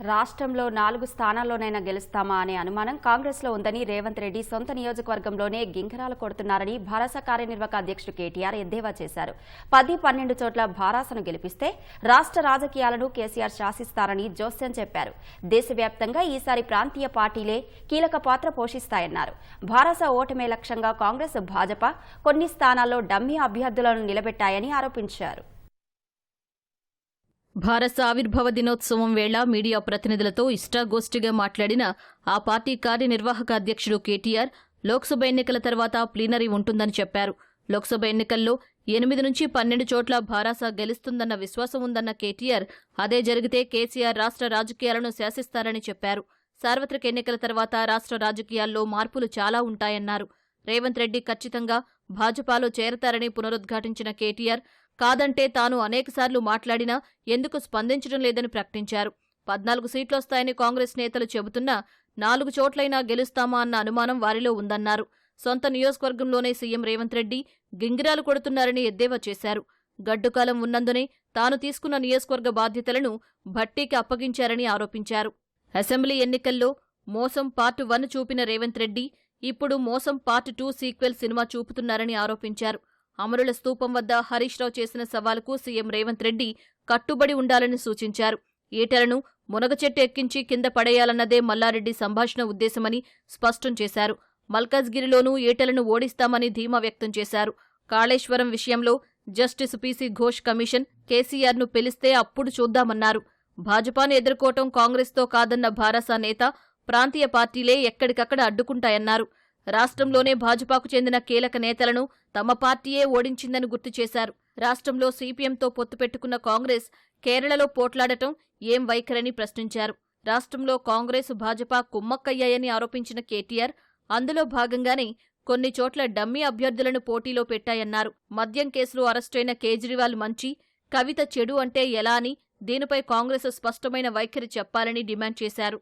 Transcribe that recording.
రాష్ట్రంలో నాలుగు స్థానాల్లోనైనా గెలుస్తామా అనే అనుమానం కాంగ్రెస్లో ఉందని రేవంత్ రెడ్డి సొంత నియోజకవర్గంలోనే గింగరాలు కొడుతున్నారని భారస కార్యనిర్వాహక అధ్యక్షుడు కేటీఆర్ ఎద్దేవా చేశారు. పది పన్నెండు చోట్ల భారాసను గెలిపిస్తే రాష్ట్ర రాజకీయాలను కేసీఆర్ శాసిస్తారని జోస్యం చెప్పారు. దేశవ్యాప్తంగా ఈసారి ప్రాంతీయ పార్టీలే కీలక పాత్ర పోషిస్తాయన్నారు. భారస ఓటమే లక్ష్యంగా కాంగ్రెస్ భాజపా కొన్ని స్థానాల్లో డమ్మీ అభ్యర్థులను నిలబెట్టాయని ఆరోపించారు. భారత ఆవిర్భావ దినోత్సవం వేళ మీడియా ప్రతినిధులతో ఇష్టాగోష్ఠిగా మాట్లాడిన ఆ పార్టీ కార్యనిర్వాహక అధ్యక్షుడు కేటీఆర్ లోక్సభ ఎన్నికల తర్వాత ప్లీనరీ ఉంటుందని చెప్పారు. లోక్సభ ఎన్నికల్లో ఎనిమిది నుంచి పన్నెండు చోట్ల భారాస గెలుస్తుందన్న విశ్వాసం ఉందన్న కేటీఆర్ అదే జరిగితే కేసీఆర్ రాష్ట్ర రాజకీయాలను శాసిస్తారని చెప్పారు. సార్వత్రిక ఎన్నికల తర్వాత రాష్ట్ర రాజకీయాల్లో మార్పులు చాలా ఉంటాయన్నారు. రేవంత్ రెడ్డి ఖచ్చితంగా భాజపాలో చేరతారని పునరుద్ఘాటించిన కేటీఆర్ కాదంటే తాను అనేకసార్లు మాట్లాడినా ఎందుకు స్పందించడం లేదని ప్రకటించారు. పద్నాలుగు సీట్లొస్తాయని కాంగ్రెస్ నేతలు చెబుతున్నా నాలుగు చోట్లైనా గెలుస్తామా అన్న అనుమానం వారిలో ఉందన్నారు. సొంత నియోజకవర్గంలోనే సీఎం రేవంత్ రెడ్డి గింగిరాలు కొడుతున్నారని ఎద్దేవా చేశారు. గడ్డుకాలం ఉన్నందునే తాను తీసుకున్న నియోజకవర్గ బాధ్యతలను భట్టీకి అప్పగించారని ఆరోపించారు. అసెంబ్లీ ఎన్నికల్లో మోసం పార్ట్ వన్ చూపిన రేవంత్ రెడ్డి ఇప్పుడు మోసం పార్ట్ టూ సీక్వెల్ సినిమా చూపుతున్నారని ఆరోపించారు. అమరుల స్తూపం వద్ద హరీష్ రావు చేసిన సవాలుకు సీఎం రేవంత్ రెడ్డి కట్టుబడి ఉండాలని సూచించారు. ఈటెలను మునగచెట్టు ఎక్కించి కింద పడేయాలన్నదే మల్లారెడ్డి సంభాషణ ఉద్దేశమని స్పష్టం చేశారు. మల్కాజ్గిరిలోనూ ఈటెలను ఓడిస్తామని ధీమా వ్యక్తం చేశారు. కాళేశ్వరం విషయంలో జస్టిస్ పీసీ ఘోష్ కమిషన్ కేసీఆర్ను పిలిస్తే అప్పుడు చూద్దామన్నారు. భాజపాను ఎదుర్కోవటం కాంగ్రెస్తో కాదన్న భారసా నేత ప్రాంతీయ పార్టీలే ఎక్కడికక్కడ అడ్డుకుంటాయన్నారు. రాష్ట్రంలోనే భాజపాకు చెందిన కీలక నేతలను తమ పార్టీయే ఓడించిందని గుర్తు చేశారు. రాష్ట్రంలో సీపీఎంతో పొత్తు పెట్టుకున్న కాంగ్రెస్ కేరళలో పోట్లాడటం ఏం వైఖరని ప్రశ్నించారు. రాష్ట్రంలో కాంగ్రెస్ భాజపా కుమ్మక్కయ్యాయని ఆరోపించిన కేటీఆర్ అందులో భాగంగానే కొన్ని చోట్ల డమ్మీ అభ్యర్థులను పోటీలో పెట్టాయన్నారు. మద్యం కేసులో అరెస్టైన కేజ్రీవాల్ మంచి కవిత చెడు అంటే ఎలా అని దీనిపై కాంగ్రెస్ స్పష్టమైన వైఖరి చెప్పాలని డిమాండ్ చేశారు.